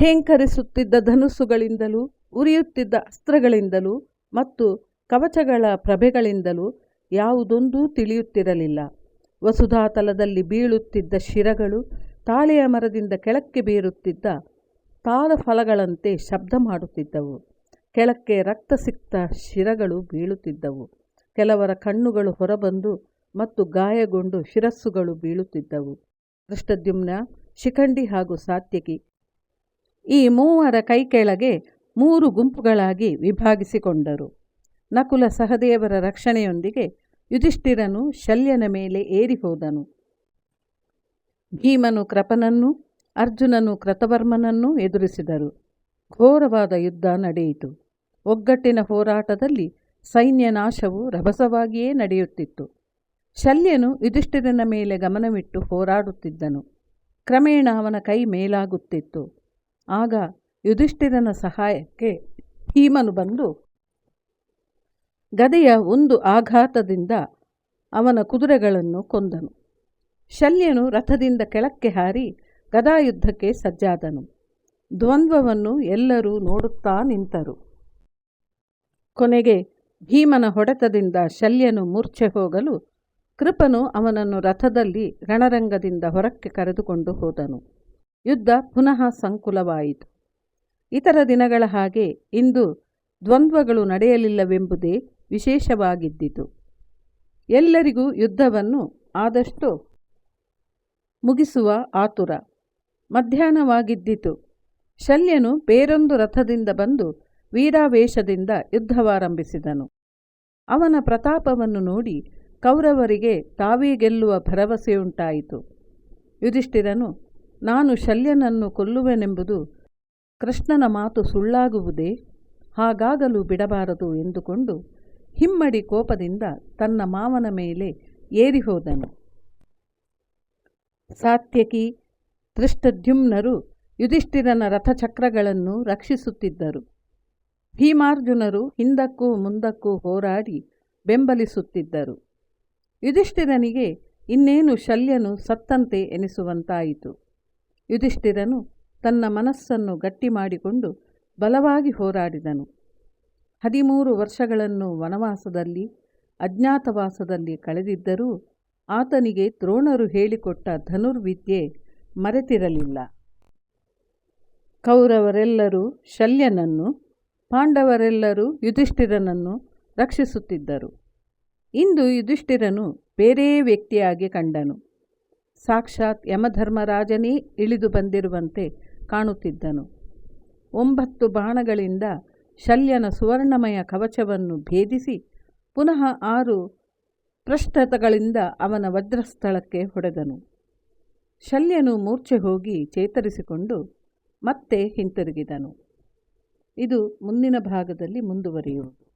ಠೇಂಕರಿಸುತ್ತಿದ್ದ ಧನುಸ್ಸುಗಳಿಂದಲೂ, ಉರಿಯುತ್ತಿದ್ದ ಅಸ್ತ್ರಗಳಿಂದಲೂ ಮತ್ತು ಕವಚಗಳ ಪ್ರಭೆಗಳಿಂದಲೂ ಯಾವುದೊಂದೂ ತಿಳಿಯುತ್ತಿರಲಿಲ್ಲ. ವಸುಧಾತಲದಲ್ಲಿ ಬೀಳುತ್ತಿದ್ದ ಶಿರಗಳು ತಾಳೆಯ ಮರದಿಂದ ಕೆಳಕ್ಕೆ ಬೀರುತ್ತಿದ್ದ ತಾಳಫಲಗಳಂತೆ ಶಬ್ದ ಮಾಡುತ್ತಿದ್ದವು. ಕೆಳಕ್ಕೆ ರಕ್ತ ಸಿಕ್ತ ಶಿರಗಳು ಬೀಳುತ್ತಿದ್ದವು. ಕೆಲವರ ಕಣ್ಣುಗಳು ಹೊರಬಂದು ಮತ್ತು ಗಾಯಗೊಂಡು ಶಿರಸ್ಸುಗಳು ಬೀಳುತ್ತಿದ್ದವು. ದೃಷ್ಟದ್ಯುಮ್ನ ಶಿಖಂಡಿ ಹಾಗೂ ಸಾತ್ಯಕಿ ಈ ಮೂವರ ಕೈ ಕೆಳಗೆ ಮೂರು ಗುಂಪುಗಳಾಗಿ ವಿಭಾಗಿಸಿಕೊಂಡರು. ನಕುಲ ಸಹದೇವರ ರಕ್ಷಣೆಯೊಂದಿಗೆ ಯುಧಿಷ್ಠಿರನು ಶಲ್ಯನ ಮೇಲೆ ಏರಿ ಹೋದನು. ಭೀಮನು ಕೃಪನನ್ನು, ಅರ್ಜುನನು ಕೃತವರ್ಮನನ್ನೂ ಎದುರಿಸಿದರು. ಘೋರವಾದ ಯುದ್ಧ ನಡೆಯಿತು. ಒಗ್ಗಟ್ಟಿನ ಹೋರಾಟದಲ್ಲಿ ಸೈನ್ಯ ನಾಶವು ರಭಸವಾಗಿಯೇ ನಡೆಯುತ್ತಿತ್ತು. ಶಲ್ಯನು ಯುಧಿಷ್ಠಿರನ ಮೇಲೆ ಗಮನವಿಟ್ಟು ಹೋರಾಡುತ್ತಿದ್ದನು. ಕ್ರಮೇಣ ಅವನ ಕೈ ಮೇಲಾಗುತ್ತಿತ್ತು. ಆಗ ಯುಧಿಷ್ಠಿರನ ಸಹಾಯಕ್ಕೆ ಭೀಮನು ಬಂದು ಗದೆಯ ಒಂದು ಆಘಾತದಿಂದ ಅವನ ಕುದುರೆಗಳನ್ನು ಕೊಂದನು. ಶಲ್ಯನು ರಥದಿಂದ ಕೆಳಕ್ಕೆ ಹಾರಿ ಗದಾಯುದ್ಧಕ್ಕೆ ಸಜ್ಜಾದನು. ದ್ವಂದ್ವವನ್ನು ಎಲ್ಲರೂ ನೋಡುತ್ತಾ ನಿಂತರು. ಕೊನೆಗೆ ಭೀಮನ ಹೊಡೆತದಿಂದ ಶಲ್ಯನು ಮೂರ್ಛೆ ಹೋಗಲು ಕೃಪನು ಅವನನ್ನು ರಥದಲ್ಲಿ ರಣರಂಗದಿಂದ ಹೊರಕ್ಕೆ ಕರೆದುಕೊಂಡು ಹೋದನು. ಯುದ್ಧ ಪುನಃ ಸಂಕುಲವಾಯಿತು. ಇತರ ದಿನಗಳ ಹಾಗೆ ಇಂದು ದ್ವಂದ್ವಗಳು ನಡೆಯಲಿಲ್ಲವೆಂಬುದೇ ವಿಶೇಷವಾಗಿದ್ದಿತು. ಎಲ್ಲರಿಗೂ ಯುದ್ಧವನ್ನು ಆದಷ್ಟು ಮುಗಿಸುವ ಆತುರ. ಮಧ್ಯಾಹ್ನವಾಗಿದ್ದಿತು. ಶಲ್ಯನು ಬೇರೊಂದು ರಥದಿಂದ ಬಂದು ವೀರಾವೇಶದಿಂದ ಯುದ್ಧವಾರಂಭಿಸಿದನು. ಅವನ ಪ್ರತಾಪವನ್ನು ನೋಡಿ ಕೌರವರಿಗೆ ತಾವೇ ಗೆಲ್ಲುವ ಭರವಸೆಯುಂಟಾಯಿತು. ಯುಧಿಷ್ಠಿರನು ನಾನು ಶಲ್ಯನನ್ನು ಕೊಲ್ಲುವೆನೆಂಬುದು ಕೃಷ್ಣನ ಮಾತು ಸುಳ್ಳಾಗುವುದೇ? ಹಾಗಾಗಲು ಬಿಡಬಾರದು ಎಂದುಕೊಂಡು ಹಿಮ್ಮಡಿ ಕೋಪದಿಂದ ತನ್ನ ಮಾವನ ಮೇಲೆ ಏರಿಹೋದನು. ಸಾತ್ಯಕಿ ದೃಷ್ಟದ್ಯುಮ್ನರು ಯುಧಿಷ್ಠಿರನ ರಥಚಕ್ರಗಳನ್ನು ರಕ್ಷಿಸುತ್ತಿದ್ದರು. ಭೀಮಾರ್ಜುನರು ಹಿಂದಕ್ಕೂ ಮುಂದಕ್ಕೂ ಹೋರಾಡಿ ಬೆಂಬಲಿಸುತ್ತಿದ್ದರು. ಯುಧಿಷ್ಠಿರನಿಗೆ ಇನ್ನೇನು ಶಲ್ಯನು ಸತ್ತಂತೆ ಎನಿಸುವಂತಾಯಿತು. ಯುಧಿಷ್ಠಿರನು ತನ್ನ ಮನಸ್ಸನ್ನು ಗಟ್ಟಿ ಮಾಡಿಕೊಂಡು ಬಲವಾಗಿ ಹೋರಾಡಿದನು. ಹದಿಮೂರು ವರ್ಷಗಳನ್ನು ವನವಾಸದಲ್ಲಿ, ಅಜ್ಞಾತವಾಸದಲ್ಲಿ ಕಳೆದಿದ್ದರೂ ಆತನಿಗೆ ದ್ರೋಣರು ಹೇಳಿಕೊಟ್ಟ ಧನುರ್ವಿದ್ಯೆ ಮರೆತಿರಲಿಲ್ಲ. ಕೌರವರೆಲ್ಲರೂ ಶಲ್ಯನನ್ನು, ಪಾಂಡವರೆಲ್ಲರೂ ಯುಧಿಷ್ಠಿರನನ್ನು ರಕ್ಷಿಸುತ್ತಿದ್ದರು. ಇಂದು ಯುಧಿಷ್ಠಿರನು ಬೇರೆ ವ್ಯಕ್ತಿಯಾಗಿ ಕಂಡನು. ಸಾಕ್ಷಾತ್ ಯಮಧರ್ಮರಾಜನೇ ಇಳಿದು ಬಂದಿರುವಂತೆ ಕಾಣುತ್ತಿದ್ದನು. ಒಂಬತ್ತು ಬಾಣಗಳಿಂದ ಶಲ್ಯನ ಸುವರ್ಣಮಯ ಕವಚವನ್ನು ಭೇದಿಸಿ ಪುನಃ ಆರು ಪೃಷ್ಠತಗಳಿಂದ ಅವನ ವಜ್ರಸ್ಥಳಕ್ಕೆ ಹೊಡೆದನು. ಶಲ್ಯನು ಮೂರ್ಛೆ ಹೋಗಿ ಚೇತರಿಸಿಕೊಂಡು ಮತ್ತೆ ಹಿಂತಿರುಗಿದನು. ಇದು ಮುಂದಿನ ಭಾಗದಲ್ಲಿ ಮುಂದುವರಿಯುವುದು.